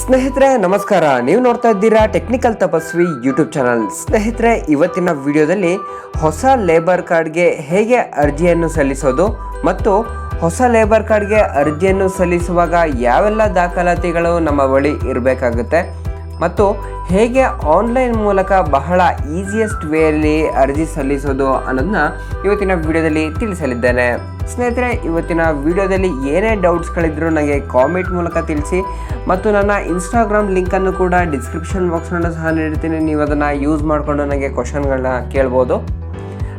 ಸ್ನೇಹಿತರೆ, ನಮಸ್ಕಾರ. ನೀವು ನೋಡ್ತಾ ಇದ್ದೀರಾ ಟೆಕ್ನಿಕಲ್ ತಪಸ್ವಿ ಯೂಟ್ಯೂಬ್ ಚಾನಲ್ ಸ್ನೇಹಿತರೆ, ಇವತ್ತಿನ ವಿಡಿಯೋದಲ್ಲಿ ಹೊಸ ಲೇಬರ್ ಕಾರ್ಡ್ಗೆ ಹೇಗೆ ಅರ್ಜಿಯನ್ನು ಸಲ್ಲಿಸೋದು ಮತ್ತು ಹೊಸ ಲೇಬರ್ ಕಾರ್ಡ್ಗೆ ಅರ್ಜಿಯನ್ನು ಸಲ್ಲಿಸುವಾಗ ಯಾವೆಲ್ಲ ದಾಖಲಾತಿಗಳು ನಮ್ಮ ಬಳಿ ಇರಬೇಕಾಗುತ್ತೆ? ಮತ್ತು ಹೇಗೆ ಆನ್ಲೈನ್ ಮೂಲಕ ಬಹಳ ಈಸಿಯೆಸ್ಟ್ ವೇಯಲ್ಲಿ ಅರ್ಜಿ ಸಲ್ಲಿಸೋದು ಅನ್ನೋದನ್ನ ಇವತ್ತಿನ ವಿಡಿಯೋದಲ್ಲಿ ತಿಳಿಸಲಿದ್ದೇನೆ. ಸ್ನೇಹಿತರೆ, ಇವತ್ತಿನ ವಿಡಿಯೋದಲ್ಲಿ ಏನೇ ಡೌಟ್ಸ್ಗಳಿದ್ರು ನನಗೆ ಕಾಮೆಂಟ್ ಮೂಲಕ ತಿಳಿಸಿ ಮತ್ತು ನನ್ನ ಇನ್ಸ್ಟಾಗ್ರಾಮ್ ಲಿಂಕನ್ನು ಕೂಡ ಡಿಸ್ಕ್ರಿಪ್ಷನ್ ಬಾಕ್ಸ್ನಲ್ಲೂ ಸಹ ನೀಡ್ತೀನಿ ನೀವು ಅದನ್ನು ಯೂಸ್ ಮಾಡಿಕೊಂಡು ನನಗೆ ಕ್ವಶನ್ಗಳನ್ನ ಕೇಳ್ಬೋದು.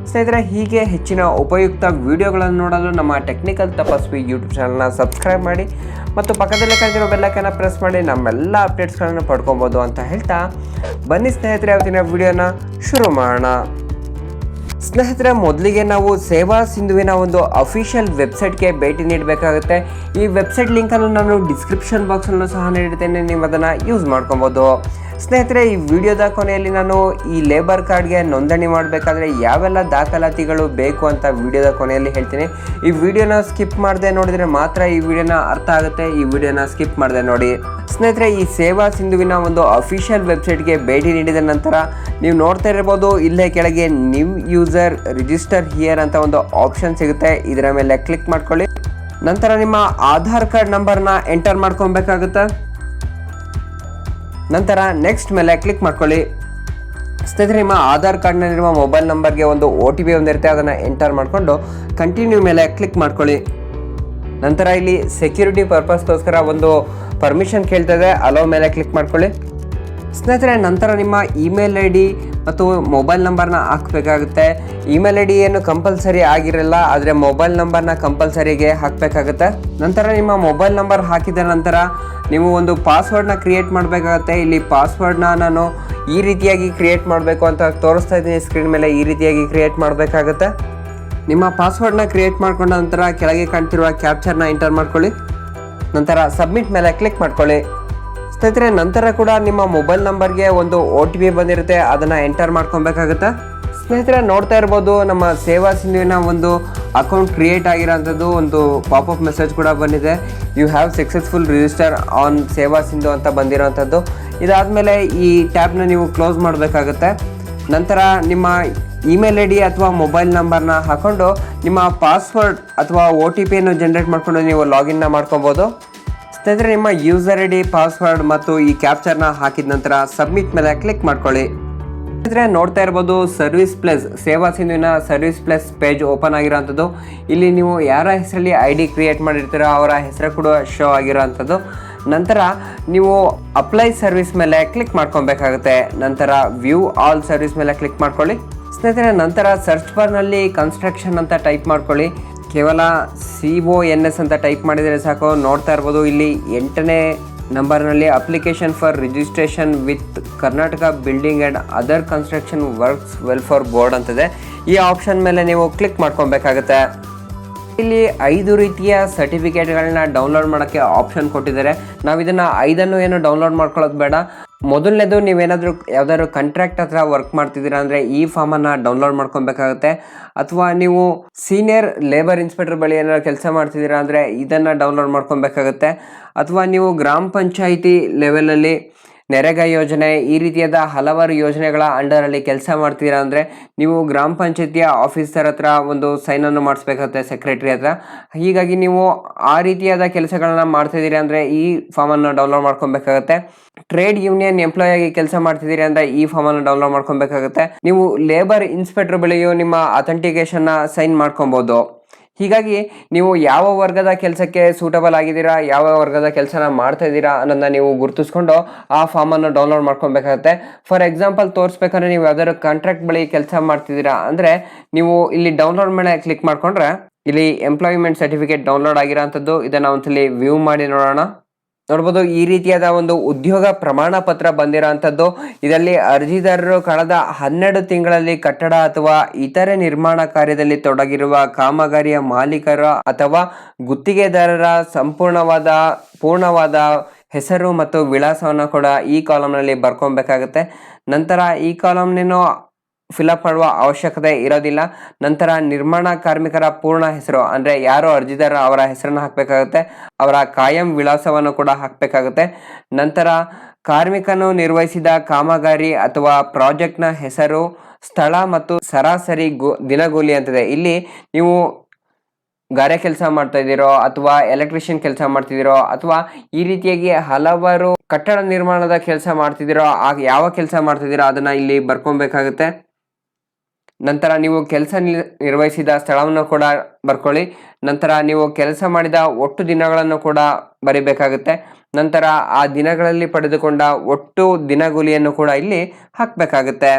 ಸ್ನೇಹಿತರೆ ಹೀಗೆ ಹೆಚ್ಚಿನ ಉಪಯುಕ್ತ ವಿಡಿಯೋಗಳನ್ನು ನೋಡಲು ನಮ್ಮ ಟೆಕ್ನಿಕಲ್ ತಪಸ್ವಿ ಯೂಟ್ಯೂಬ್ ಚಾನಲ್ನ ಸಬ್ಸ್ಕ್ರೈಬ್ ಮಾಡಿ ಮತ್ತು ಪಕ್ಕದಲ್ಲೇ ಕಾಣ್ತಿರೋ ಬೆಲ್ಲಕ್ಕನ್ನು ಪ್ರೆಸ್ ಮಾಡಿ ನಮ್ಮೆಲ್ಲ ಅಪ್ಡೇಟ್ಸ್ಗಳನ್ನು ಪಡ್ಕೊಬೋದು ಅಂತ ಹೇಳ್ತಾ ಬನ್ನಿ ಸ್ನೇಹಿತರೆ, ಅವತ್ತಿನ ವಿಡಿಯೋನ ಶುರು ಮಾಡೋಣ. ಸ್ನೇಹಿತರೆ, ಮೊದಲಿಗೆ ನಾವು ಸೇವಾ ಸಿಂಧುವಿನ ಒಂದು ಅಫಿಷಿಯಲ್ ವೆಬ್ಸೈಟ್ಗೆ ಭೇಟಿ ನೀಡಬೇಕಾಗುತ್ತೆ. ಈ ವೆಬ್ಸೈಟ್ ಲಿಂಕನ್ನು ನಾನು ಡಿಸ್ಕ್ರಿಪ್ಷನ್ ಬಾಕ್ಸಲ್ಲೂ ಸಹ ನೀಡಿದ್ದೇನೆ ನೀವು ಅದನ್ನು ಯೂಸ್ ಮಾಡ್ಕೊಬೋದು. ಸ್ನೇಹಿತರೆ, ಈ ವಿಡಿಯೋದ ಕೊನೆಯಲ್ಲಿ ನಾನು ಈ ಲೇಬರ್ ಕಾರ್ಡ್ಗೆ ನೋಂದಣಿ ಮಾಡಬೇಕಾದ್ರೆ ಯಾವೆಲ್ಲ ದಾಖಲಾತಿಗಳು ಬೇಕು ಅಂತ ವಿಡಿಯೋದ ಕೊನೆಯಲ್ಲಿ ಹೇಳ್ತೀನಿ. ಈ ವಿಡಿಯೋನ ಸ್ಕಿಪ್ ಮಾಡದೆ ನೋಡಿದರೆ ಮಾತ್ರ ಈ ವಿಡಿಯೋನ ಅರ್ಥ ಆಗುತ್ತೆ. ಈ ವಿಡಿಯೋನ ಸ್ಕಿಪ್ ಮಾಡದೆ ನೋಡಿ. ಸ್ನೇಹಿತರೆ, ಈ ಸೇವಾ ಸಿಂಧುವಿನ ಒಂದು ಅಫಿಷಿಯಲ್ ವೆಬ್ಸೈಟ್ಗೆ ಭೇಟಿ ನೀಡಿದ ನಂತರ ನೀವು ನೋಡ್ತಾ ಇರ್ಬೋದು, ಇಲ್ಲೇ ಕೆಳಗೆ ನ್ಯೂ ಯೂಸರ್ ರಿಜಿಸ್ಟರ್ ಹಿಯರ್ ಅಂತ ಒಂದು ಆಪ್ಷನ್ ಸಿಗುತ್ತೆ. ಇದರ ಮೇಲೆ ಕ್ಲಿಕ್ ಮಾಡ್ಕೊಳ್ಳಿ. ನಂತರ ನಿಮ್ಮ ಆಧಾರ್ ಕಾರ್ಡ್ ನಂಬರ್ನ ಎಂಟರ್ ಮಾಡ್ಕೊಬೇಕಾಗುತ್ತೆ. ನಂತರ ನೆಕ್ಸ್ಟ್ ಮೇಲೆ ಕ್ಲಿಕ್ ಮಾಡ್ಕೊಳ್ಳಿ. ಸ್ನೇಹಿತರೆ, ನಿಮ್ಮ ಆಧಾರ್ ಕಾರ್ಡ್ನಲ್ಲಿರುವ ಮೊಬೈಲ್ ನಂಬರ್ಗೆ ಒಂದು ಒ ಟಿ ಪಿ ಒಂದಿರುತ್ತೆ, ಅದನ್ನು ಎಂಟರ್ ಮಾಡಿಕೊಂಡು ಕಂಟಿನ್ಯೂ ಮೇಲೆ ಕ್ಲಿಕ್ ಮಾಡ್ಕೊಳ್ಳಿ. ನಂತರ ಇಲ್ಲಿ ಸೆಕ್ಯೂರಿಟಿ ಪರ್ಪಸ್ಗೋಸ್ಕರ ಒಂದು ಪರ್ಮಿಷನ್ ಕೇಳ್ತದೆ ಅಲೋ ಮೇಲೆ ಕ್ಲಿಕ್ ಮಾಡ್ಕೊಳ್ಳಿ. ಸ್ನೇಹಿತರೆ, ನಂತರ ನಿಮ್ಮ ಇಮೇಲ್ ಐ ಡಿ ಮತ್ತು ಮೊಬೈಲ್ ನಂಬರ್ನ ಹಾಕಬೇಕಾಗುತ್ತೆ. ಇಮೇಲ್ ಐ ಏನು ಕಂಪಲ್ಸರಿ ಆಗಿರಲ್ಲ, ಆದರೆ ಮೊಬೈಲ್ ನಂಬರ್ನ ಕಂಪಲ್ಸರಿಗೆ ಹಾಕಬೇಕಾಗುತ್ತೆ. ನಂತರ ನಿಮ್ಮ ಮೊಬೈಲ್ ನಂಬರ್ ಹಾಕಿದ ನಂತರ ನೀವು ಒಂದು ಪಾಸ್ವರ್ಡ್ನ ಕ್ರಿಯೇಟ್ ಮಾಡಬೇಕಾಗುತ್ತೆ. ಇಲ್ಲಿ ಪಾಸ್ವರ್ಡ್ನ ನಾನು ಈ ರೀತಿಯಾಗಿ ಕ್ರಿಯೇಟ್ ಮಾಡಬೇಕು ಅಂತ ತೋರಿಸ್ತಾ ಇದ್ದೀನಿ ಸ್ಕ್ರೀನ್ ಮೇಲೆ, ಈ ರೀತಿಯಾಗಿ ಕ್ರಿಯೇಟ್ ಮಾಡಬೇಕಾಗುತ್ತೆ. ನಿಮ್ಮ ಪಾಸ್ವರ್ಡ್ನ ಕ್ರಿಯೇಟ್ ಮಾಡಿಕೊಂಡ ನಂತರ ಕೆಳಗೆ ಕಾಣ್ತಿರುವ ಕ್ಯಾಪ್ಚರ್ನ ಎಂಟರ್ ಮಾಡ್ಕೊಳ್ಳಿ. ನಂತರ ಸಬ್ಮಿಟ್ ಮೇಲೆ ಕ್ಲಿಕ್ ಮಾಡ್ಕೊಳ್ಳಿ. ಸ್ನೇಹಿತರೆ, ನಂತರ ಕೂಡ ನಿಮ್ಮ ಮೊಬೈಲ್ ನಂಬರ್ಗೆ ಒಂದು ಒ ಟಿ ಪಿ ಬಂದಿರುತ್ತೆ, ಅದನ್ನು ಎಂಟರ್ ಮಾಡ್ಕೊಬೇಕಾಗುತ್ತೆ? ಸ್ನೇಹಿತರೆ, ನೋಡ್ತಾ ಇರ್ಬೋದು, ನಮ್ಮ ಸೇವಾ ಸಿಂಧುವಿನ ಒಂದು ಅಕೌಂಟ್ ಕ್ರಿಯೇಟ್ ಆಗಿರೋಂಥದ್ದು ಒಂದು ಪಾಪಪ್ ಮೆಸೇಜ್ ಕೂಡ ಬಂದಿದೆ. You have successful register on Seva Sindhu ಅಂತ ಬಂದಿರೋಂಥದ್ದು. ಇದಾದಮೇಲೆ ಈ ಟ್ಯಾಬ್ನ ನೀವು ಕ್ಲೋಸ್ ಮಾಡಬೇಕಾಗುತ್ತೆ. ನಂತರ ನಿಮ್ಮ ಇಮೇಲ್ ಐ ಡಿ ಅಥವಾ ಮೊಬೈಲ್ ನಂಬರ್ನ ಹಾಕೊಂಡು ನಿಮ್ಮ ಪಾಸ್ವರ್ಡ್ ಅಥವಾ ಒ ಟಿ ಪಿಯನ್ನು ಜನ್ರೇಟ್ ಮಾಡಿಕೊಂಡು ನೀವು ಲಾಗಿನ್ನ ಮಾಡ್ಕೊಬೋದು. ಸ್ನೇಹಿತರೆ ನಿಮ್ಮ ಯೂಸರ್ ಐ ಡಿ ಪಾಸ್ವರ್ಡ್ ಮತ್ತು ಈ ಕ್ಯಾಪ್ಚರ್ನ ಹಾಕಿದ ನಂತರ ಸಬ್ಮಿಟ್ ಮೇಲೆ ಕ್ಲಿಕ್ ಮಾಡ್ಕೊಳ್ಳಿ. ಅಂದರೆ ನೋಡ್ತಾ ಇರ್ಬೋದು ಸರ್ವಿಸ್ ಪ್ಲಸ್ ಸೇವಾ ಸಿಂಧುವಿನ ಸರ್ವಿಸ್ ಪ್ಲಸ್ ಪೇಜ್ ಓಪನ್ ಆಗಿರೋಂಥದ್ದು. ಇಲ್ಲಿ ನೀವು ಯಾರ ಹೆಸರಲ್ಲಿ ಐ ಡಿ ಕ್ರಿಯೇಟ್ ಮಾಡಿರ್ತೀರೋ ಅವರ ಹೆಸರು ಕೂಡ ಶೋ ಆಗಿರೋಂಥದ್ದು. ನಂತರ ನೀವು ಅಪ್ಲೈ ಸರ್ವಿಸ್ ಮೇಲೆ ಕ್ಲಿಕ್ ಮಾಡ್ಕೊಬೇಕಾಗುತ್ತೆ. ನಂತರ ವ್ಯೂ ಆಲ್ ಸರ್ವಿಸ್ ಮೇಲೆ ಕ್ಲಿಕ್ ಮಾಡ್ಕೊಳ್ಳಿ. ಸ್ನೇಹಿತರೆ, ನಂತರ ಸರ್ಚ್ ಬಾರ್ನಲ್ಲಿ ಕನ್ಸ್ಟ್ರಕ್ಷನ್ ಅಂತ ಟೈಪ್ ಮಾಡ್ಕೊಳ್ಳಿ. ಕೇವಲ ಸಿ ಒ ಎನ್ ಎಸ್ ಅಂತ ಟೈಪ್ ಮಾಡಿದರೆ ಸಾಕು, ನೋಡ್ತಾ ಇರ್ಬೋದು. ಇಲ್ಲಿ ಎಂಟನೇ ನಂಬರ್ನಲ್ಲಿ application for registration with Karnataka building and other construction works welfare board ಅಂತಿದೆ. ಈ ಆಪ್ಷನ್ ಮೇಲೆ ನೀವು ಕ್ಲಿಕ್ ಮಾಡ್ಕೊಬೇಕಾಗುತ್ತೆ. ಇಲ್ಲಿ ಐದು ರೀತಿಯ ಸರ್ಟಿಫಿಕೇಟ್ಗಳನ್ನ ಡೌನ್ಲೋಡ್ ಮಾಡೋಕ್ಕೆ ಆಪ್ಷನ್ ಕೊಟ್ಟಿದ್ದಾರೆ. ನಾವು ಇದನ್ನು ಐದನ್ನು ಏನು ಡೌನ್ಲೋಡ್ ಮಾಡ್ಕೊಳ್ಳೋದು ಬೇಡ. ಮೊದಲನೇದು ನೀವೇನಾದರೂ ಯಾವ್ದಾದ್ರು ಕಾಂಟ್ರಾಕ್ಟ್ ಹತ್ರ ವರ್ಕ್ ಮಾಡ್ತಿದ್ದೀರಾ ಅಂದರೆ ಈ ಫಾರ್ಮನ್ನು ಡೌನ್ಲೋಡ್ ಮಾಡ್ಕೊಬೇಕಾಗುತ್ತೆ. ಅಥವಾ ನೀವು ಸೀನಿಯರ್ ಲೇಬರ್ ಇನ್ಸ್ಪೆಕ್ಟರ್ ಬಳಿ ಏನಾದ್ರು ಕೆಲಸ ಮಾಡ್ತಿದ್ದೀರಾ ಅಂದರೆ ಇದನ್ನು ಡೌನ್ಲೋಡ್ ಮಾಡ್ಕೊಬೇಕಾಗುತ್ತೆ. ಅಥವಾ ನೀವು ಗ್ರಾಮ ಪಂಚಾಯಿತಿ ಲೆವೆಲಲ್ಲಿ ನೆರೆಗಾ ಯೋಜನೆ, ಈ ರೀತಿಯಾದ ಹಲವಾರು ಯೋಜನೆಗಳ ಅಂಡರಲ್ಲಿ ಕೆಲಸ ಮಾಡ್ತೀರಾ ಅಂದರೆ ನೀವು ಗ್ರಾಮ ಪಂಚಾಯತಿಯ ಆಫೀಸರ್ ಹತ್ರ ಒಂದು ಸೈನನ್ನು ಮಾಡಿಸ್ಬೇಕಾಗುತ್ತೆ ಸೆಕ್ರೆಟರಿ ಹತ್ರ. ಹೀಗಾಗಿ ನೀವು ಆ ರೀತಿಯಾದ ಕೆಲಸಗಳನ್ನು ಮಾಡ್ತಿದ್ದೀರಾ ಅಂದರೆ ಈ ಫಾರ್ಮನ್ನು ಡೌನ್ಲೋಡ್ ಮಾಡ್ಕೊಬೇಕಾಗುತ್ತೆ. ಟ್ರೇಡ್ ಯೂನಿಯನ್ ಎಂಪ್ಲಾಯ್ ಆಗಿ ಕೆಲಸ ಮಾಡ್ತಿದ್ದೀರಿ ಅಂದ್ರೆ ಈ ಫಾರ್ಮ್ ಅನ್ನು ಡೌನ್ಲೋಡ್ ಮಾಡ್ಕೊಬೇಕಾಗುತ್ತೆ. ನೀವು ಲೇಬರ್ ಇನ್ಸ್ಪೆಕ್ಟರ್ ಬಳಿಯೂ ನಿಮ್ಮ ಅಥೆಂಟಿಕೇಶನ್ ಸೈನ್ ಮಾಡ್ಕೊಬಹುದು ಹೀಗಾಗಿ ನೀವು ಯಾವ ವರ್ಗದ ಕೆಲಸಕ್ಕೆ ಸೂಟಬಲ್ ಆಗಿದ್ದೀರಾ, ಯಾವ ವರ್ಗದ ಕೆಲಸನ ಮಾಡ್ತಾ ಇದ್ದೀರಾ ಅನ್ನೋದನ್ನ ನೀವು ಗುರುತಿಸ್ಕೊಂಡು ಆ ಫಾರ್ಮನ್ನು ಡೌನ್ಲೋಡ್ ಮಾಡ್ಕೊಬೇಕಾಗುತ್ತೆ. ಫಾರ್ ಎಕ್ಸಾಂಪಲ್ ತೋರಿಸ್ಬೇಕಂದ್ರೆ ನೀವು ಯಾವ್ದಾದ್ರು ಕಾಂಟ್ರಾಕ್ಟ್ ಬಳಿ ಕೆಲಸ ಮಾಡ್ತಿದ್ದೀರಾ ಅಂದರೆ ನೀವು ಇಲ್ಲಿ ಡೌನ್ಲೋಡ್ ಮೇಲೆ ಕ್ಲಿಕ್ ಮಾಡ್ಕೊಂಡ್ರೆ ಇಲ್ಲಿ ಎಂಪ್ಲಾಯ್ಮೆಂಟ್ ಸರ್ಟಿಫಿಕೇಟ್ ಡೌನ್ಲೋಡ್ ಆಗಿರೋಂಥದ್ದು ಇದನ್ನು ಒಂದ್ಸಲಿ ವ್ಯೂ ಮಾಡಿ ನೋಡೋಣ. ನೋಡ್ಬೋದು ಈ ರೀತಿಯಾದ ಒಂದು ಉದ್ಯೋಗ ಪ್ರಮಾಣ ಪತ್ರ ಬಂದಿರೋಂಥದ್ದು. ಇದರಲ್ಲಿ ಅರ್ಜಿದಾರರು ಕಳೆದ ಹನ್ನೆರಡು ತಿಂಗಳಲ್ಲಿ ಕಟ್ಟಡ ಅಥವಾ ಇತರೆ ನಿರ್ಮಾಣ ಕಾರ್ಯದಲ್ಲಿ ತೊಡಗಿರುವ ಕಾಮಗಾರಿಯ ಮಾಲೀಕರ ಅಥವಾ ಗುತ್ತಿಗೆದಾರರ ಸಂಪೂರ್ಣವಾದ, ಪೂರ್ಣವಾದ ಹೆಸರು ಮತ್ತು ವಿಳಾಸವನ್ನು ಕೂಡ ಈ ಕಾಲಮ್ನಲ್ಲಿ ಬರ್ಕೊಬೇಕಾಗುತ್ತೆ. ನಂತರ ಈ ಕಾಲಮ್ನೇನೋ ಫಿಲಪ್ ಮಾಡುವ ಅವಶ್ಯಕತೆ ಇರೋದಿಲ್ಲ. ನಂತರ ನಿರ್ಮಾಣ ಕಾರ್ಮಿಕರ ಪೂರ್ಣ ಹೆಸರು, ಅಂದರೆ ಯಾರು ಅರ್ಜಿದಾರ ಅವರ ಹೆಸರನ್ನು ಹಾಕಬೇಕಾಗುತ್ತೆ, ಅವರ ಕಾಯಂ ವಿಳಾಸವನ್ನು ಕೂಡ ಹಾಕಬೇಕಾಗುತ್ತೆ. ನಂತರ ಕಾರ್ಮಿಕನು ನಿರ್ವಹಿಸಿದ ಕಾಮಗಾರಿ ಅಥವಾ ಪ್ರಾಜೆಕ್ಟ್ನ ಹೆಸರು, ಸ್ಥಳ ಮತ್ತು ಸರಾಸರಿ ಗು, ದಿನಗೂಲಿ ಅಂತಿದೆ. ಇಲ್ಲಿ ನೀವು ಗಾರೆ ಕೆಲಸ ಮಾಡ್ತಾ ಇದ್ದೀರೋ ಅಥವಾ ಎಲೆಕ್ಟ್ರಿಷಿಯನ್ ಕೆಲಸ ಮಾಡ್ತಿದ್ದೀರೋ ಅಥವಾ ಈ ರೀತಿಯಾಗಿ ಹಲವಾರು ಕಟ್ಟಡ ನಿರ್ಮಾಣದ ಕೆಲಸ ಮಾಡ್ತಿದ್ದೀರೋ ಆಗ ಯಾವ ಕೆಲಸ ಮಾಡ್ತಿದ್ದೀರೋ ಅದನ್ನು ಇಲ್ಲಿ ಬರ್ಕೊಬೇಕಾಗುತ್ತೆ. ನಂತರ ನೀವು ಕೆಲಸ ನಿರ್ವಹಿಸಿದ ಸ್ಥಳವನ್ನು ಕೂಡ ಬರ್ಕೊಳ್ಳಿ. ನಂತರ ನೀವು ಕೆಲಸ ಮಾಡಿದ ಒಟ್ಟು ದಿನಗಳನ್ನು ಕೂಡ ಬರಿಬೇಕಾಗುತ್ತೆ. ನಂತರ ಆ ದಿನಗಳಲ್ಲಿ ಪಡೆದುಕೊಂಡ ಒಟ್ಟು ದಿನಗೂಲಿಯನ್ನು ಕೂಡ ಇಲ್ಲಿ ಹಾಕಬೇಕಾಗುತ್ತೆ.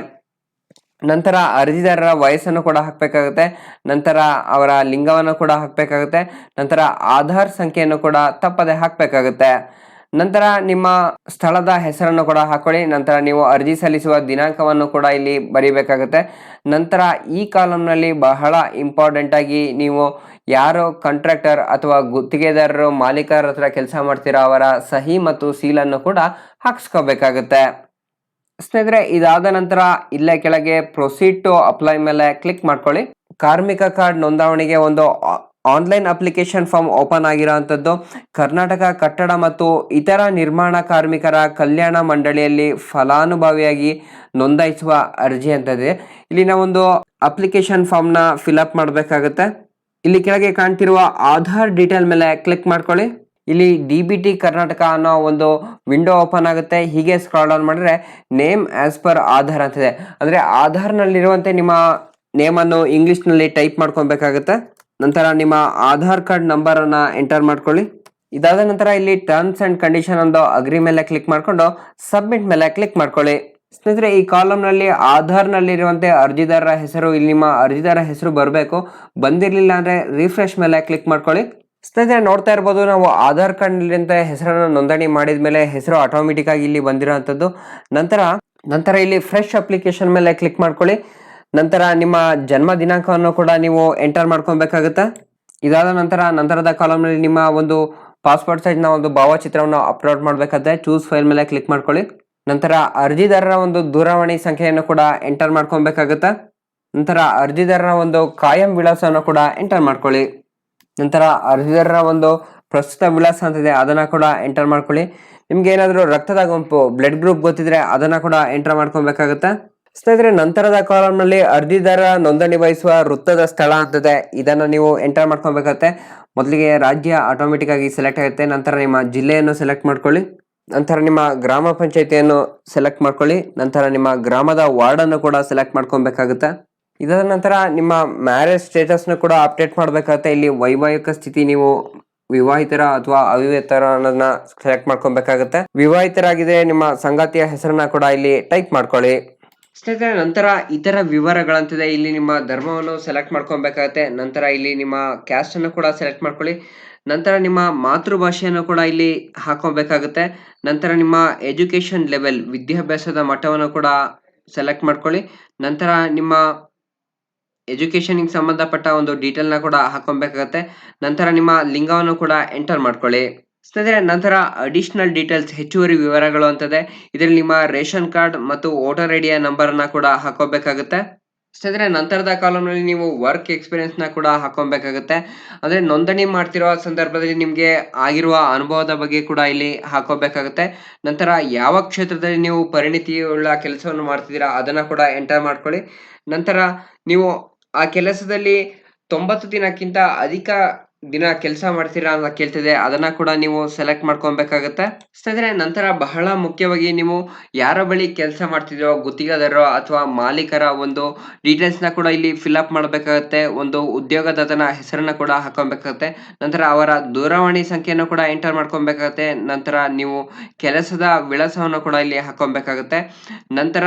ನಂತರ ಅರ್ಜಿದಾರರ ವಯಸ್ಸನ್ನು ಕೂಡ ಹಾಕಬೇಕಾಗುತ್ತೆ. ನಂತರ ಅವರ ಲಿಂಗವನ್ನು ಕೂಡ ಹಾಕಬೇಕಾಗುತ್ತೆ. ನಂತರ ಆಧಾರ್ ಸಂಖ್ಯೆಯನ್ನು ಕೂಡ ತಪ್ಪದೆ ಹಾಕಬೇಕಾಗುತ್ತೆ. ನಂತರ ನಿಮ್ಮ ಸ್ಥಳದ ಹೆಸರನ್ನು ಕೂಡ ಹಾಕೊಳ್ಳಿ. ನಂತರ ನೀವು ಅರ್ಜಿ ಸಲ್ಲಿಸುವ ದಿನಾಂಕವನ್ನು ಕೂಡ ಇಲ್ಲಿ ಬರೀಬೇಕಾಗುತ್ತೆ. ನಂತರ ಈ ಕಾಲಮ್ನಲ್ಲಿ ಬಹಳ ಇಂಪಾರ್ಟೆಂಟ್ ಆಗಿ ನೀವು ಯಾರು ಕಾಂಟ್ರಾಕ್ಟರ್ ಅಥವಾ ಗುತ್ತಿಗೆದಾರರು, ಮಾಲೀಕರ ಹತ್ರ ಕೆಲಸ ಮಾಡ್ತೀರೋ ಅವರ ಸಹಿ ಮತ್ತು ಸೀಲನ್ನು ಕೂಡ ಹಾಕ್ಸ್ಕೋಬೇಕಾಗುತ್ತೆ. ಸ್ನೇಹಿತರೆ, ಇದಾದ ನಂತರ ಇಲ್ಲೇ ಕೆಳಗೆ ಪ್ರೊಸೀಡ್ ಟು ಅಪ್ಲೈ ಮೇಲೆ ಕ್ಲಿಕ್ ಮಾಡ್ಕೊಳ್ಳಿ. ಕಾರ್ಮಿಕ ಕಾರ್ಡ್ ನೋಂದಾವಣಿಗೆ ಒಂದು ಆನ್ಲೈನ್ ಅಪ್ಲಿಕೇಶನ್ ಫಾರ್ಮ್ ಓಪನ್ ಆಗಿರೋವಂಥದ್ದು ಕರ್ನಾಟಕ ಕಟ್ಟಡ ಮತ್ತು ಇತರ ನಿರ್ಮಾಣ ಕಾರ್ಮಿಕರ ಕಲ್ಯಾಣ ಮಂಡಳಿಯಲ್ಲಿ ಫಲಾನುಭವಿಯಾಗಿ ನೋಂದಾಯಿಸುವ ಅರ್ಜಿ ಅಂತದೆ ಇಲ್ಲಿ ಒಂದು ಅಪ್ಲಿಕೇಶನ್ ಫಾರ್ಮ್ನ ಫಿಲಪ್ ಮಾಡಬೇಕಾಗುತ್ತೆ. ಇಲ್ಲಿ ಕೆಳಗೆ ಕಾಣ್ತಿರುವ ಆಧಾರ್ ಡೀಟೇಲ್ ಮೇಲೆ ಕ್ಲಿಕ್ ಮಾಡ್ಕೊಳ್ಳಿ. ಇಲ್ಲಿ ಡಿ ಬಿ ಟಿ ಕರ್ನಾಟಕ ಅನ್ನೋ ಒಂದು ವಿಂಡೋ ಓಪನ್ ಆಗುತ್ತೆ. ಹೀಗೆ ಸ್ಕ್ರಾಲ್ ಡೌನ್ ಮಾಡಿದ್ರೆ ನೇಮ್ ಆಸ್ ಪರ್ ಆಧಾರ್ ಅಂತಿದೆ ಅಂದರೆ ಆಧಾರ್ನಲ್ಲಿರುವಂತೆ ನಿಮ್ಮ ನೇಮನ್ನು ಇಂಗ್ಲೀಷ್ನಲ್ಲಿ ಟೈಪ್ ಮಾಡ್ಕೊಬೇಕಾಗುತ್ತೆ ನಂತರ ನಿಮ್ಮ ಆಧಾರ್ ಕಾರ್ಡ್ ನಂಬರನ್ನು ಎಂಟರ್ ಮಾಡ್ಕೊಳ್ಳಿ. ಇದಾದ ನಂತರ ಇಲ್ಲಿ ಟರ್ಮ್ಸ್ ಆ್ಯಂಡ್ ಕಂಡೀಷನ್ ಒಂದು ಅಗ್ರಿ ಮೇಲೆ ಕ್ಲಿಕ್ ಮಾಡಿಕೊಂಡು ಸಬ್ಮಿಟ್ ಮೇಲೆ ಕ್ಲಿಕ್ ಮಾಡ್ಕೊಳ್ಳಿ. ಸ್ನೇಹಿತರೆ, ಈ ಕಾಲಮ್ನಲ್ಲಿ ಆಧಾರ್ನಲ್ಲಿರುವಂತೆ ಅರ್ಜಿದಾರರ ಹೆಸರು, ಇಲ್ಲಿ ನಿಮ್ಮ ಅರ್ಜಿದಾರ ಹೆಸರು ಬರಬೇಕು. ಬಂದಿರಲಿಲ್ಲ ಅಂದರೆ ರಿಫ್ರೆಶ್ ಮೇಲೆ ಕ್ಲಿಕ್ ಮಾಡ್ಕೊಳ್ಳಿ. ಸ್ನೇಹಿತರೆ, ನೋಡ್ತಾ ಇರ್ಬೋದು, ನಾವು ಆಧಾರ್ ಕಾರ್ಡ್ನಲ್ಲಿಂದ ಹೆಸರನ್ನು ನೋಂದಣಿ ಮಾಡಿದ ಮೇಲೆ ಹೆಸರು ಆಟೋಮೆಟಿಕ್ ಆಗಿ ಇಲ್ಲಿ ಬಂದಿರೋವಂಥದ್ದು ನಂತರ ನಂತರ ಇಲ್ಲಿ ಫ್ರೆಶ್ ಅಪ್ಲಿಕೇಶನ್ ಮೇಲೆ ಕ್ಲಿಕ್ ಮಾಡ್ಕೊಳ್ಳಿ. ನಂತರ ನಿಮ್ಮ ಜನ್ಮ ದಿನಾಂಕವನ್ನು ಕೂಡ ನೀವು ಎಂಟರ್ ಮಾಡ್ಕೊಬೇಕಾಗುತ್ತೆ? ಇದಾದ ನಂತರ ನಂತರದ ಕಾಲಮ್ನಲ್ಲಿ ನಿಮ್ಮ ಒಂದು ಪಾಸ್ಪೋರ್ಟ್ ಸೈಜ್ನ ಒಂದು ಭಾವಚಿತ್ರವನ್ನು ಅಪ್ಲೋಡ್ ಮಾಡಬೇಕಾದ್ರೆ ಚೂಸ್ ಫೈಲ್ ಮೇಲೆ ಕ್ಲಿಕ್ ಮಾಡ್ಕೊಳ್ಳಿ. ನಂತರ ಅರ್ಜಿದಾರರ ಒಂದು ದೂರವಾಣಿ ಸಂಖ್ಯೆಯನ್ನು ಕೂಡ ಎಂಟರ್ ಮಾಡ್ಕೊಬೇಕಾಗುತ್ತೆ? ನಂತರ ಅರ್ಜಿದಾರರ ಒಂದು ಕಾಯಂ ವಿಳಾಸವನ್ನು ಕೂಡ ಎಂಟರ್ ಮಾಡ್ಕೊಳ್ಳಿ. ನಂತರ ಅರ್ಜಿದಾರರ ಒಂದು ಪ್ರಸ್ತುತ ವಿಳಾಸ ಅಂತಿದೆ ಅದನ್ನು ಕೂಡ ಎಂಟರ್ ಮಾಡ್ಕೊಳ್ಳಿ. ನಿಮ್ಗೆ ಏನಾದರೂ ರಕ್ತದ ಗುಂಪು ಬ್ಲಡ್ ಗ್ರೂಪ್ ಗೊತ್ತಿದ್ರೆ ಅದನ್ನು ಕೂಡ ಎಂಟರ್ ಮಾಡ್ಕೊಬೇಕಾಗುತ್ತೆ? ಸ್ನೇಹಿತರೆ ನಂತರದ ಕಾಲಮ್ನಲ್ಲಿ ಅರ್ಜಿದಾರ ನೋಂದಣಿ ವಹಿಸುವ ವೃತ್ತದ ಸ್ಥಳ ಅಂತದೆ. ಇದನ್ನು ನೀವು ಎಂಟರ್ ಮಾಡ್ಕೊಬೇಕಾಗತ್ತೆ. ಮೊದಲಿಗೆ ರಾಜ್ಯ ಆಟೋಮೆಟಿಕ್ ಆಗಿ ಸೆಲೆಕ್ಟ್ ಆಗುತ್ತೆ. ನಂತರ ನಿಮ್ಮ ಜಿಲ್ಲೆಯನ್ನು ಸೆಲೆಕ್ಟ್ ಮಾಡ್ಕೊಳ್ಳಿ. ನಂತರ ನಿಮ್ಮ ಗ್ರಾಮ ಪಂಚಾಯತಿಯನ್ನು ಸೆಲೆಕ್ಟ್ ಮಾಡ್ಕೊಳ್ಳಿ. ನಂತರ ನಿಮ್ಮ ಗ್ರಾಮದ ವಾರ್ಡನ್ನು ಕೂಡ ಸೆಲೆಕ್ಟ್ ಮಾಡ್ಕೊಬೇಕಾಗುತ್ತೆ. ಇದಾದ ನಂತರ ನಿಮ್ಮ ಮ್ಯಾರೇಜ್ ಸ್ಟೇಟಸ್ನ ಕೂಡ ಅಪ್ಡೇಟ್ ಮಾಡಬೇಕಾಗುತ್ತೆ. ಇಲ್ಲಿ ವೈವಾಹಿಕ ಸ್ಥಿತಿ ನೀವು ವಿವಾಹಿತರ ಅಥವಾ ಅವಿವಾಹಿತರ ಅನ್ನೋದನ್ನ ಸೆಲೆಕ್ಟ್ ಮಾಡ್ಕೊಬೇಕಾಗುತ್ತೆ. ವಿವಾಹಿತರಾಗಿದೆ ನಿಮ್ಮ ಸಂಗಾತಿಯ ಹೆಸರನ್ನ ಕೂಡ ಇಲ್ಲಿ ಟೈಪ್ ಮಾಡ್ಕೊಳ್ಳಿ. ಸ್ನೇಹಿತರೆ, ನಂತರ ಇತರ ವಿವರಗಳಂತಿದೆ. ಇಲ್ಲಿ ನಿಮ್ಮ ಧರ್ಮವನ್ನು ಸೆಲೆಕ್ಟ್ ಮಾಡ್ಕೊಬೇಕಾಗತ್ತೆ. ನಂತರ ಇಲ್ಲಿ ನಿಮ್ಮ ಕ್ಯಾಸ್ಟ್ ಅನ್ನು ಕೂಡ ಸೆಲೆಕ್ಟ್ ಮಾಡ್ಕೊಳ್ಳಿ. ನಂತರ ನಿಮ್ಮ ಮಾತೃಭಾಷೆಯನ್ನು ಕೂಡ ಇಲ್ಲಿ ಹಾಕೋಬೇಕಾಗುತ್ತೆ. ನಂತರ ನಿಮ್ಮ ಎಜುಕೇಶನ್ ಲೆವೆಲ್ ವಿದ್ಯಾಭ್ಯಾಸದ ಮಟ್ಟವನ್ನು ಕೂಡ ಸೆಲೆಕ್ಟ್ ಮಾಡ್ಕೊಳ್ಳಿ. ನಂತರ ನಿಮ್ಮ ಎಜುಕೇಷನಿಗೆ ಸಂಬಂಧಪಟ್ಟ ಒಂದು ಡೀಟೇಲ್ನ ಕೂಡ ಹಾಕೊಬೇಕಾಗತ್ತೆ. ನಂತರ ನಿಮ್ಮ ಲಿಂಗವನ್ನು ಕೂಡ ಎಂಟರ್ ಮಾಡ್ಕೊಳ್ಳಿ. ಸ್ನೇಹಿತರೆ ನಂತರ ಅಡಿಷನಲ್ ಡೀಟೇಲ್ಸ್ ಹೆಚ್ಚುವರಿ ವಿವರಗಳು ಅಂತದೆ ಇದರಲ್ಲಿ ನಿಮ್ಮ ರೇಷನ್ ಕಾರ್ಡ್ ಮತ್ತು ವೋಟರ್ ಐಡಿಯ ಡಿಯ ನಂಬರನ್ನ ಕೂಡ ಹಾಕೋಬೇಕಾಗುತ್ತೆ ಸ್ನೇಹಿತರೆ ನಂತರದ ಕಾಲಮ್ನಲ್ಲಿ ನೀವು ವರ್ಕ್ ಎಕ್ಸ್ಪೀರಿಯನ್ಸ್ನ ಕೂಡ ಹಾಕೊಬೇಕಾಗುತ್ತೆ ಅಂದರೆ ನೋಂದಣಿ ಮಾಡ್ತಿರೋ ಸಂದರ್ಭದಲ್ಲಿ ನಿಮಗೆ ಆಗಿರುವ ಅನುಭವದ ಬಗ್ಗೆ ಕೂಡ ಇಲ್ಲಿ ಹಾಕೋಬೇಕಾಗುತ್ತೆ ನಂತರ ಯಾವ ಕ್ಷೇತ್ರದಲ್ಲಿ ನೀವು ಪರಿಣಿತಿಯುಳ್ಳ ಕೆಲಸವನ್ನು ಮಾಡ್ತಿದ್ದೀರಾ ಅದನ್ನು ಕೂಡ ಎಂಟರ್ ಮಾಡ್ಕೊಳ್ಳಿ. ನಂತರ ನೀವು ಆ ಕೆಲಸದಲ್ಲಿ ತೊಂಬತ್ತು ದಿನಕ್ಕಿಂತ ಅಧಿಕ ದಿನ ಕೆಲಸ ಮಾಡ್ತೀರಾ ಅಂತ ಕೇಳ್ತಿದೆ, ಅದನ್ನ ಕೂಡ ನೀವು ಸೆಲೆಕ್ಟ್ ಮಾಡ್ಕೊಬೇಕಾಗತ್ತೆ. ಸ್ನೇಹಿತರೆ, ನಂತರ ಬಹಳ ಮುಖ್ಯವಾಗಿ ನೀವು ಯಾರ ಬಳಿ ಕೆಲಸ ಮಾಡ್ತಿದ್ರೋ, ಗುತ್ತಿಗೆದಾರರೋ ಅಥವಾ ಮಾಲೀಕರ ಒಂದು ಡೀಟೇಲ್ಸ್ನ ಕೂಡ ಇಲ್ಲಿ ಫಿಲ್ ಅಪ್ ಮಾಡಬೇಕಾಗತ್ತೆ, ಒಂದು ಉದ್ಯೋಗದಾತನ ಹೆಸರನ್ನ ಕೂಡ ಹಾಕೊಬೇಕಾಗತ್ತೆ. ನಂತರ ಅವರ ದೂರವಾಣಿ ಸಂಖ್ಯೆಯನ್ನು ಕೂಡ ಎಂಟರ್ ಮಾಡ್ಕೊಬೇಕಾಗತ್ತೆ. ನಂತರ ನೀವು ಕೆಲಸದ ವಿಳಾಸವನ್ನು ಕೂಡ ಇಲ್ಲಿ ಹಾಕೊಬೇಕಾಗತ್ತೆ. ನಂತರ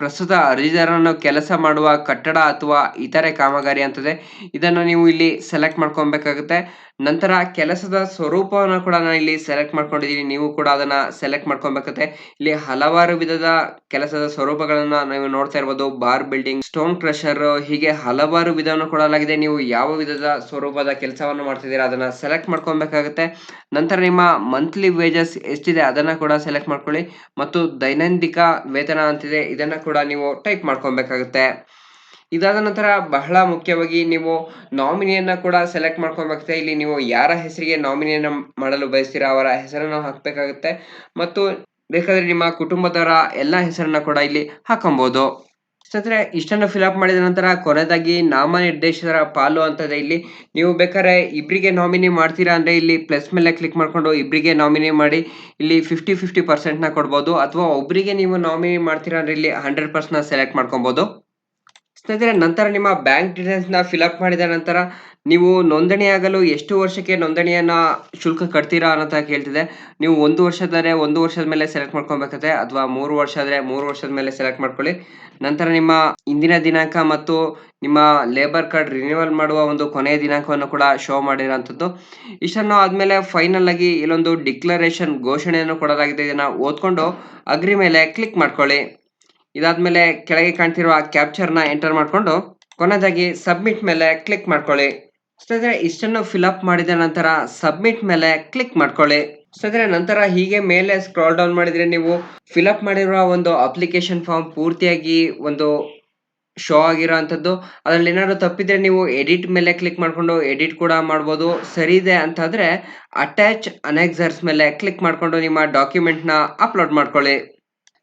ಪ್ರಸ್ತುತ ಅರ್ಜಿದಾರನು ಕೆಲಸ ಮಾಡುವ ಕಟ್ಟಡ ಅಥವಾ ಇತರೆ ಕಾಮಗಾರಿ ಅಂತದೆ. ಇದನ್ನು ನೀವು ಇಲ್ಲಿ ಸೆಲೆಕ್ಟ್ ಮಾಡ್ಕೊಬೇಕಾಗುತ್ತೆ. ನಂತರ ಕೆಲಸದ ಸ್ವರೂಪವನ್ನು ಕೂಡ ನಾನು ಇಲ್ಲಿ ಸೆಲೆಕ್ಟ್ ಮಾಡ್ಕೊಂಡಿದ್ದೀನಿ. ನೀವು ಕೂಡ ಅದನ್ನು ಸೆಲೆಕ್ಟ್ ಮಾಡ್ಕೊಬೇಕಾಗುತ್ತೆ. ಇಲ್ಲಿ ಹಲವಾರು ವಿಧದ ಕೆಲಸದ ಸ್ವರೂಪಗಳನ್ನು ನೀವು ನೋಡ್ತಾ ಇರ್ಬೋದು. ಬಾರ್ ಬಿಲ್ಡಿಂಗ್, ಸ್ಟೋನ್ ಕ್ರಷರ್, ಹೀಗೆ ಹಲವಾರು ವಿಧವನ್ನು ಕೊಡಲಾಗಿದೆ. ನೀವು ಯಾವ ವಿಧದ ಸ್ವರೂಪದ ಕೆಲಸವನ್ನು ಮಾಡ್ತಿದ್ದೀರಾ ಅದನ್ನು ಸೆಲೆಕ್ಟ್ ಮಾಡ್ಕೊಬೇಕಾಗುತ್ತೆ. ನಂತರ ನಿಮ್ಮ ಮಂತ್ಲಿ ವೇಜಸ್ ಎಷ್ಟಿದೆ ಅದನ್ನು ಕೂಡ ಸೆಲೆಕ್ಟ್ ಮಾಡ್ಕೊಳ್ಳಿ. ಮತ್ತು ದೈನಂದಿಕ ವೇತನ ಅಂತಿದೆ. ಇದನ್ನ ಕೂಡ ನೀವು ಟೈಪ್ ಮಾಡ್ಕೊಬೇಕಾಗುತ್ತೆ ಇದಾದ ನಂತರ ಬಹಳ ಮುಖ್ಯವಾಗಿ ನೀವು ನಾಮಿನಿಯನ್ನ ಕೂಡ ಸೆಲೆಕ್ಟ್ ಮಾಡ್ಕೊಬೇಕಾಗುತ್ತೆ ಇಲ್ಲಿ ನೀವು ಯಾರ ಹೆಸರಿಗೆ ನಾಮಿನಿಯನ್ನ ಮಾಡಲು ಬಯಸ್ತೀರಾ, ಅವರ ಹೆಸರನ್ನು ಹಾಕಬೇಕಾಗುತ್ತೆ. ಮತ್ತು ಬೇಕಾದ್ರೆ ನಿಮ್ಮ ಕುಟುಂಬದವರ ಎಲ್ಲ ಹೆಸರನ್ನ ಕೂಡ ಇಲ್ಲಿ ಹಾಕೊಬಹುದು ಸ್ನೇಹಿತರೆ, ಇಷ್ಟನ್ನು ಫಿಲಪ್ ಮಾಡಿದ ನಂತರ ಕೊನೆಯದಾಗಿ ನಾಮನಿರ್ದೇಶಕರ ಪಾಲು ಅಂತದೆ ಇಲ್ಲಿ. ನೀವು ಬೇಕಾದ್ರೆ ಇಬ್ಬರಿಗೆ ನಾಮಿನಿ ಮಾಡ್ತೀರಾ ಅಂದ್ರೆ ಇಲ್ಲಿ ಪ್ಲಸ್ ಮೇಲೆ ಕ್ಲಿಕ್ ಮಾಡ್ಕೊಂಡು ಇಬ್ಬರಿಗೆ ನಾಮಿನಿ ಮಾಡಿ ಇಲ್ಲಿ ಫಿಫ್ಟಿ ಫಿಫ್ಟಿ ಪರ್ಸೆಂಟ್ನ ಕೊಡ್ಬೋದು. ಅಥವಾ ಒಬ್ಬರಿಗೆ ನೀವು ನಾಮಿನಿ ಮಾಡ್ತೀರಾ ಅಂದ್ರೆ ಇಲ್ಲಿ ಹಂಡ್ರೆಡ್ ಪರ್ಸೆಂಟ್ ಸೆಲೆಕ್ಟ್ ಮಾಡ್ಕೊಬೋದು. ಸ್ನೇಹಿತರೆ, ನಂತರ ನಿಮ್ಮ ಬ್ಯಾಂಕ್ ಡೀಟೇಲ್ಸ್ನ ಫಿಲಪ್ ಮಾಡಿದ ನಂತರ ನೀವು ನೋಂದಣಿಯಾಗಲು ಎಷ್ಟು ವರ್ಷಕ್ಕೆ ನೋಂದಣಿಯನ್ನ ಶುಲ್ಕ ಕಟ್ತೀರಾ ಅಂತ ಕೇಳ್ತಿದೆ. ನೀವು ಒಂದು ವರ್ಷದರೆ ಒಂದು ವರ್ಷದ ಮೇಲೆ ಸೆಲೆಕ್ಟ್ ಮಾಡ್ಕೊಬೇಕಾಗುತ್ತೆ. ಅಥವಾ ಮೂರು ವರ್ಷ ಆದ್ರೆ ಮೂರು ವರ್ಷದ ಮೇಲೆ ಸೆಲೆಕ್ಟ್ ಮಾಡ್ಕೊಳ್ಳಿ. ನಂತರ ನಿಮ್ಮ ಇಂದಿನ ದಿನಾಂಕ ಮತ್ತು ನಿಮ್ಮ ಲೇಬರ್ ಕಾರ್ಡ್ ರಿನ್ಯೂವಲ್ ಮಾಡುವ ಒಂದು ಕೊನೆಯ ದಿನಾಂಕವನ್ನು ಕೂಡ ಶೋ ಮಾಡಿರೋಂಥದ್ದು ಇಷ್ಟನ್ನು ಆದಮೇಲೆ ಫೈನಲ್ ಆಗಿ ಇಲ್ಲೊಂದು ಡಿಕ್ಲರೇಷನ್ ಘೋಷಣೆಯನ್ನು ಕೊಡಲಾಗಿದೆ. ಇದನ್ನು ಓದ್ಕೊಂಡು ಅಗ್ರಿ ಮೇಲೆ ಕ್ಲಿಕ್ ಮಾಡ್ಕೊಳ್ಳಿ. ಇದಾದ್ಮೇಲೆ ಕೆಳಗೆ ಕಾಣ್ತಿರುವ ಕ್ಯಾಪ್ಚರ್ನ ಎಂಟರ್ ಮಾಡಿಕೊಂಡು ಕೊನೆಯದಾಗಿ ಸಬ್ಮಿಟ್ ಮೇಲೆ ಕ್ಲಿಕ್ ಮಾಡ್ಕೊಳ್ಳಿ. ಸ್ನೇಹಿತರೆ ಇಷ್ಟನ್ನು ಫಿಲಪ್ ಮಾಡಿದ ನಂತರ ಸಬ್ಮಿಟ್ ಮೇಲೆ ಕ್ಲಿಕ್ ಮಾಡ್ಕೊಳ್ಳಿ. ಸ್ನೇಹಿತರೆ ನಂತರ ಹೀಗೆ ಮೇಲೆ ಸ್ಕ್ರಾಲ್ ಡೌನ್ ಮಾಡಿದ್ರೆ ನೀವು ಫಿಲಪ್ ಮಾಡಿರುವ ಒಂದು ಅಪ್ಲಿಕೇಶನ್ ಫಾರ್ಮ್ ಪೂರ್ತಿಯಾಗಿ ಒಂದು ಶೋ ಆಗಿರೋಂಥದ್ದು ಅದರಲ್ಲಿ ಏನಾದ್ರು ತಪ್ಪಿದ್ರೆ ನೀವು ಎಡಿಟ್ ಮೇಲೆ ಕ್ಲಿಕ್ ಮಾಡ್ಕೊಂಡು ಎಡಿಟ್ ಕೂಡ ಮಾಡ್ಬೋದು. ಸರಿ ಇದೆ ಅಂತಂದ್ರೆ ಅಟ್ಯಾಚ್ ಅನೆಕ್ಸರ್ಸ್ ಮೇಲೆ ಕ್ಲಿಕ್ ಮಾಡ್ಕೊಂಡು ನಿಮ್ಮ ಡಾಕ್ಯುಮೆಂಟ್ನ ಅಪ್ಲೋಡ್ ಮಾಡ್ಕೊಳ್ಳಿ.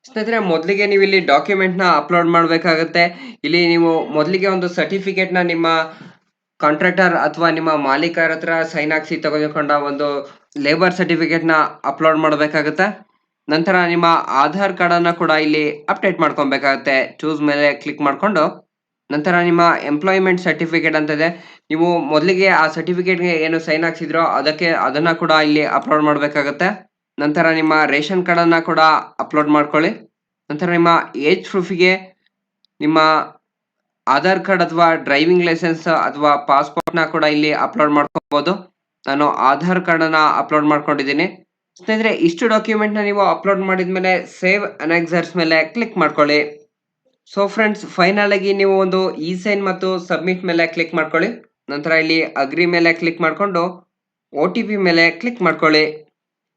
ಸ್ನೇಹಿತರೆ ಮೊದಲಿಗೆ ನೀವು ಇಲ್ಲಿ ಡಾಕ್ಯುಮೆಂಟ್ನ ಅಪ್ಲೋಡ್ ಮಾಡಬೇಕಾಗುತ್ತೆ. ಇಲ್ಲಿ ನೀವು ಮೊದಲಿಗೆ ಒಂದು ಸರ್ಟಿಫಿಕೇಟ್ನ ನಿಮ್ಮ ಕಾಂಟ್ರಾಕ್ಟರ್ ಅಥವಾ ನಿಮ್ಮ ಮಾಲೀಕರ ಹತ್ರ ಸೈನ್ ಹಾಕ್ಸಿ ತೆಗೆದುಕೊಂಡ ಒಂದು ಲೇಬರ್ ಸರ್ಟಿಫಿಕೇಟ್ನ ಅಪ್ಲೋಡ್ ಮಾಡಬೇಕಾಗುತ್ತೆ. ನಂತರ ನಿಮ್ಮ ಆಧಾರ್ ಕಾರ್ಡನ್ನು ಕೂಡ ಇಲ್ಲಿ ಅಪ್ಡೇಟ್ ಮಾಡ್ಕೊಬೇಕಾಗುತ್ತೆ. ಚೂಸ್ ಮೇಲೆ ಕ್ಲಿಕ್ ಮಾಡಿಕೊಂಡು. ನಂತರ ನಿಮ್ಮ ಎಂಪ್ಲಾಯ್ಮೆಂಟ್ ಸರ್ಟಿಫಿಕೇಟ್ ಅಂತಿದೆ ನೀವು ಮೊದಲಿಗೆ ಆ ಸರ್ಟಿಫಿಕೇಟ್ಗೆ ಏನು ಸೈನ್ ಹಾಕ್ಸಿದ್ರೋ ಅದಕ್ಕೆ ಅದನ್ನು ಕೂಡ ಇಲ್ಲಿ ಅಪ್ಲೋಡ್ ಮಾಡಬೇಕಾಗುತ್ತೆ. ನಂತರ ನಿಮ್ಮ ರೇಷನ್ ಕಾರ್ಡನ್ನು ಕೂಡ ಅಪ್ಲೋಡ್ ಮಾಡ್ಕೊಳ್ಳಿ. ನಂತರ ನಿಮ್ಮ ಏಜ್ ಪ್ರೂಫಿಗೆ ನಿಮ್ಮ ಆಧಾರ್ ಕಾರ್ಡ್ ಅಥವಾ ಡ್ರೈವಿಂಗ್ ಲೈಸೆನ್ಸ್ ಅಥವಾ ಪಾಸ್ಪೋರ್ಟ್ನ ಕೂಡ ಇಲ್ಲಿ ಅಪ್ಲೋಡ್ ಮಾಡ್ಕೋಬಹುದು ನಾನು ಆಧಾರ್ ಕಾರ್ಡನ್ನು ಅಪ್ಲೋಡ್ ಮಾಡ್ಕೊಂಡಿದ್ದೀನಿ. ಸ್ನೇಹಿತರೆ, ಇಷ್ಟು ಡಾಕ್ಯುಮೆಂಟ್ನ ನೀವು ಅಪ್ಲೋಡ್ ಮಾಡಿದ್ಮೇಲೆ ಸೇವ್ ಅನೆಕ್ಸರ್ಸ್ ಮೇಲೆ ಕ್ಲಿಕ್ ಮಾಡ್ಕೊಳ್ಳಿ. ಸೊ ಫ್ರೆಂಡ್ಸ್ ಫೈನಲ್ ಆಗಿ ನೀವು ಒಂದು ಇ ಸೈನ್ ಮತ್ತು ಸಬ್ಮಿಟ್ ಮೇಲೆ ಕ್ಲಿಕ್ ಮಾಡ್ಕೊಳ್ಳಿ. ನಂತರ ಇಲ್ಲಿ ಅಗ್ರಿ ಮೇಲೆ ಕ್ಲಿಕ್ ಮಾಡಿಕೊಂಡು ಒ ಟಿ ಪಿ ಮೇಲೆ ಕ್ಲಿಕ್ ಮಾಡ್ಕೊಳ್ಳಿ.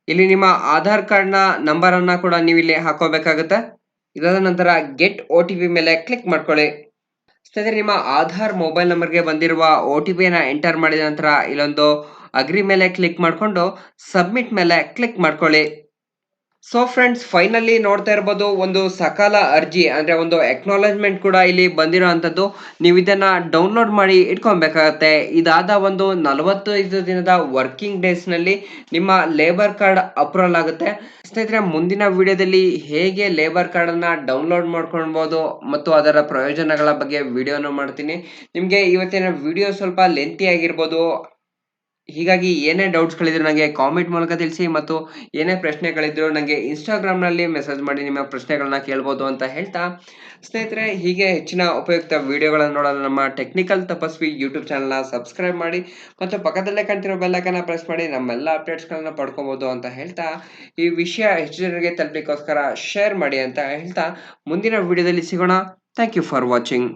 ಇಲ್ಲಿ ನಿಮ್ಮ ಆಧಾರ್ ಕಾರ್ಡ್ನ ನಂಬರನ್ನು ಕೂಡ ನೀವು ಇಲ್ಲಿ ಹಾಕೋಬೇಕಾಗುತ್ತೆ. ಇದಾದ ನಂತರ ಗೆಟ್ ಒ ಟಿ ಪಿ ಮೇಲೆ ಕ್ಲಿಕ್ ಮಾಡ್ಕೊಳ್ಳಿ. ಸ್ನೇಹಿತರೆ ನಿಮ್ಮ ಆಧಾರ್ ಮೊಬೈಲ್ ನಂಬರ್ಗೆ ಬಂದಿರುವ ಒ ಟಿ ಪಿಯನ್ನು ಎಂಟರ್ ಮಾಡಿದ ನಂತರ ಇಲ್ಲೊಂದು ಅಗ್ರಿ ಮೇಲೆ ಕ್ಲಿಕ್ ಮಾಡಿಕೊಂಡು ಸಬ್ಮಿಟ್ ಮೇಲೆ ಕ್ಲಿಕ್ ಮಾಡ್ಕೊಳ್ಳಿ. ಸೊ ಫ್ರೆಂಡ್ಸ್ ಫೈನಲಿ ನೋಡ್ತಾ ಇರ್ಬೋದು ಒಂದು ಸಕಾಲ ಅರ್ಜಿ, ಅಂದ್ರೆ ಒಂದು ಎಕ್ನಾಲಜ್ಮೆಂಟ್ ಕೂಡ ಇಲ್ಲಿ ಬಂದಿರೋ ಅಂಥದ್ದು. ನೀವು ಇದನ್ನ ಡೌನ್ಲೋಡ್ ಮಾಡಿ ಇಟ್ಕೊಬೇಕಾಗತ್ತೆ ಇದಾದ ಒಂದು ನಲವತ್ತೈದು ದಿನದ ವರ್ಕಿಂಗ್ ಡೇಸ್ನಲ್ಲಿ ನಿಮ್ಮ ಲೇಬರ್ ಕಾರ್ಡ್ ಅಪ್ರೂವಲ್ ಆಗುತ್ತೆ. ಸ್ನೇಹಿತರೆ, ಮುಂದಿನ ವಿಡಿಯೋದಲ್ಲಿ ಹೇಗೆ ಲೇಬರ್ ಕಾರ್ಡನ್ನು ಡೌನ್ಲೋಡ್ ಮಾಡ್ಕೊಳ್ಬೋದು ಮತ್ತು ಅದರ ಪ್ರಯೋಜನಗಳ ಬಗ್ಗೆ ವಿಡಿಯೋನ ಮಾಡ್ತೀನಿ. ನಿಮಗೆ ಇವತ್ತಿನ ವಿಡಿಯೋ ಸ್ವಲ್ಪ ಲೆಂತಿ ಆಗಿರ್ಬೋದು. ಹೀಗಾಗಿ ಏನೇ ಡೌಟ್ಸ್ಗಳಿದ್ರು ನನಗೆ ಕಾಮೆಂಟ್ ಮೂಲಕ ತಿಳಿಸಿ ಮತ್ತು ಏನೇ ಪ್ರಶ್ನೆಗಳಿದ್ರು ನನಗೆ ಇನ್ಸ್ಟಾಗ್ರಾಮ್ನಲ್ಲಿ ಮೆಸೇಜ್ ಮಾಡಿ ನಿಮ್ಮ ಪ್ರಶ್ನೆಗಳನ್ನ ಕೇಳ್ಬೋದು ಅಂತ ಹೇಳ್ತಾ. ಸ್ನೇಹಿತರೆ, ಹೀಗೆ ಹೆಚ್ಚಿನ ಉಪಯುಕ್ತ ವಿಡಿಯೋಗಳನ್ನು ನೋಡಲು ನಮ್ಮ ಟೆಕ್ನಿಕಲ್ ತಪಸ್ವಿ ಯೂಟ್ಯೂಬ್ ಚಾನಲ್ನ ಸಬ್ಸ್ಕ್ರೈಬ್ ಮಾಡಿ ಮತ್ತು ಪಕ್ಕದಲ್ಲೇ ಕಾಣ್ತಿರೋ ಬೆಲ್ಲಕನ್ನ ಪ್ರೆಸ್ ಮಾಡಿ ನಮ್ಮೆಲ್ಲ ಅಪ್ಡೇಟ್ಸ್ಗಳನ್ನ ಪಡ್ಕೊಬೋದು ಅಂತ ಹೇಳ್ತಾ. ಈ ವಿಷಯ ಹೆಚ್ಚು ಜನರಿಗೆ ತಲುಪಲಿಕ್ಕೋಸ್ಕರ ಶೇರ್ ಮಾಡಿ ಅಂತ ಹೇಳ್ತಾ. ಮುಂದಿನ ವಿಡಿಯೋದಲ್ಲಿ ಸಿಗೋಣ. Thank you for watching